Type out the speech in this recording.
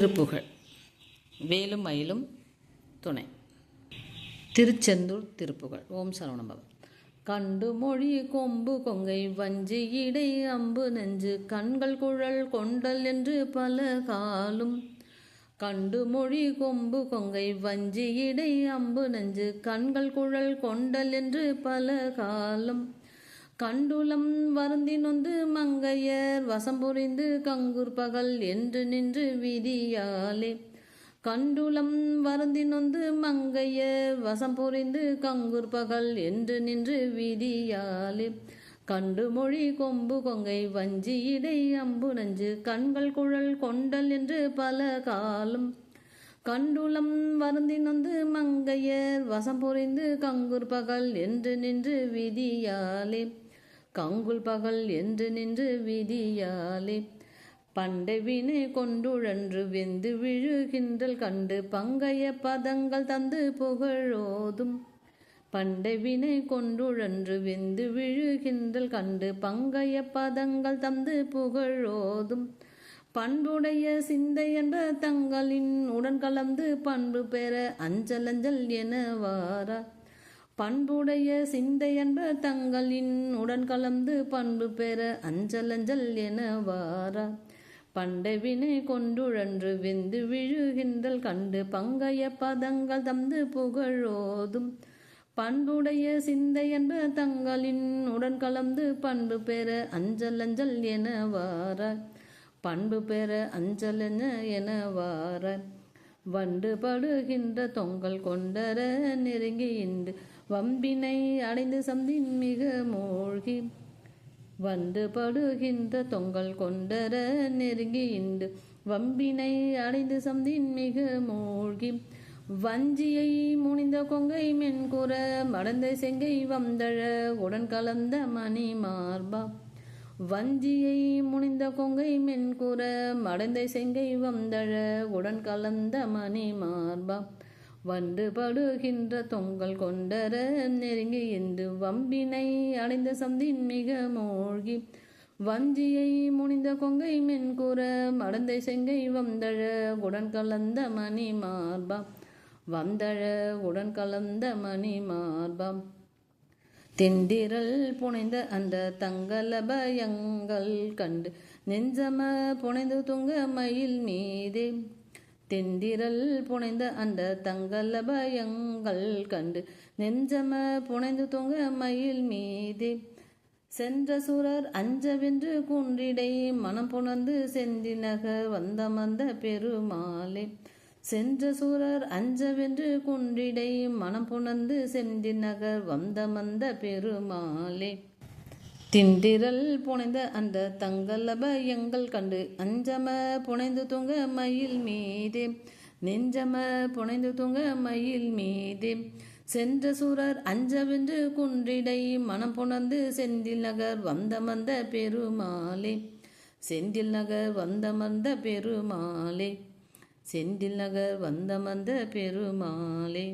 திருப்புகழ். வேலும் மயிலும் துணை. திருச்செந்தூர் திருப்புகழ். ஓம் சரவணபவன் கண்டு மொழி கொம்பு கொங்கை வஞ்சி இடை அம்பு நெஞ்சு கண்கள் குழல் கொண்டல் என்று பல காலும். கண்டு மொழி கொம்பு கொங்கை வஞ்சி இடை அம்பு நெஞ்சு கண்கள் குழல் கொண்டல் என்று பல காலம். கண்டுளம் வருந்தி நொந்து மங்கையர் வசம் புரிந்து கங்குர் பகல் என்று நின்று விதியாலே. கண்டுளம் வருந்தி நொந்து மங்கையர் வசம் புரிந்து கங்குர் பகல் என்று நின்று விதியாலே. கண்டு மொழி கொம்பு கொங்கை வஞ்சி இடை அம்பு நஞ்சு கண்கள் குழல் கொண்டல் என்று பல காலம் கண்டுளம் வருந்தி நொந்து மங்கையர் வசம் புரிந்து கங்குர் பகல் என்று நின்று விதியாலே. கங்குல் பகல் என்று நின்று விதியாலே. பண்டை வினை கொண்டுழன்று வெந்து விழுகின்றல் கண்டு பங்கைய பதங்கள் தந்து புகழோதும். பண்டை வினை கொண்டுழன்று வெந்து விழுகின்றல் கண்டு பங்கைய பதங்கள் தந்து புகழோதும். பண்புடைய சிந்தை என்ற தங்களின் உடன் கலந்து பண்பு பெற அஞ்சல் அஞ்சல் என வாரா. பண்புடைய சிந்தை என்ற தங்களின் உடன் கலந்து பண்பு பெற அஞ்சல் அஞ்சல் என வாரா. பண்டவினை கொண்டுழன்று வெந்து விழுகின்றல் கண்டு பங்கைய பதங்கள் தந்து புகழோதும். பண்புடைய சிந்தை என்ப தங்களின் உடன் கலந்து பண்பு பெற அஞ்சல் அஞ்சல் என வாரா. பண்பு பெற அஞ்சல் என வார வண்டு படுகின்ற தொங்கல் கொண்டர நெருங்கி இன்று. வம்பினை அடைந்து சந்தின் மிக மூழ்கி. வந்து படுகின்ற தொங்கல் கொண்டர நெருங்கி இன்று. வம்பினை அடைந்து சந்தின் மிக மூழ்கி. வஞ்சியை முனிந்த கொங்கை மென்குற மடந்த செங்கை வந்தழ. உடன் கலந்த மணி மார்பா. வஞ்சியை முனிந்த கொங்கை மென்குற மடந்தை செங்கை வந்தழ உடன் கலந்த மணி மார்பா. வந்து படுகின்ற தொங்கல் கொண்டர நெருங்கி என்று வம்பினை அடைந்த சந்தின் மிக மூழ்கி. வஞ்சியை முனிந்த கொங்கை மென்குற மடந்தை செங்கை வந்தழ உடன் கலந்த மணி மார்பா. வந்தழ உடன் கலந்த மணி மார்பா. தெண்டிரல் புனைந்த அந்த தங்கலபயங்கள் கண்டு நெஞ்சம புனைந்து துங்க மயில் மீதே. தெண்டிரல் புனைந்த அந்த தங்கலபயங்கள் கண்டு நெஞ்சம புனைந்து தொங்க மயில் மீதே. சென்ற சுரர் அஞ்சவென்று குன்றிடை மனம் புணர்ந்து செந்திநகர் வந்தமந்த பெருமாளே. சென்ற சூரர் அஞ்சவென்று குன்றிடை மனம் புணர்ந்து செந்தி நகர் வந்த மந்த பெருமாளே. திண்டிரல் புனைந்த அந்த தங்கலப எங்கள் கண்டு அஞ்சம புனைந்து தூங்க மயில் மீதே. நெஞ்சம புனைந்து தூங்க மயில் மீதே. சென்ற சூரர் அஞ்சவென்று குன்றிடை மனம் புணர்ந்து செந்தில் நகர் வந்த மந்த பெருமாளே. செந்தில் நகர் வந்த மந்த பெருமாளே. செந்தில் நகர் வந்தமந்த பெருமாளே.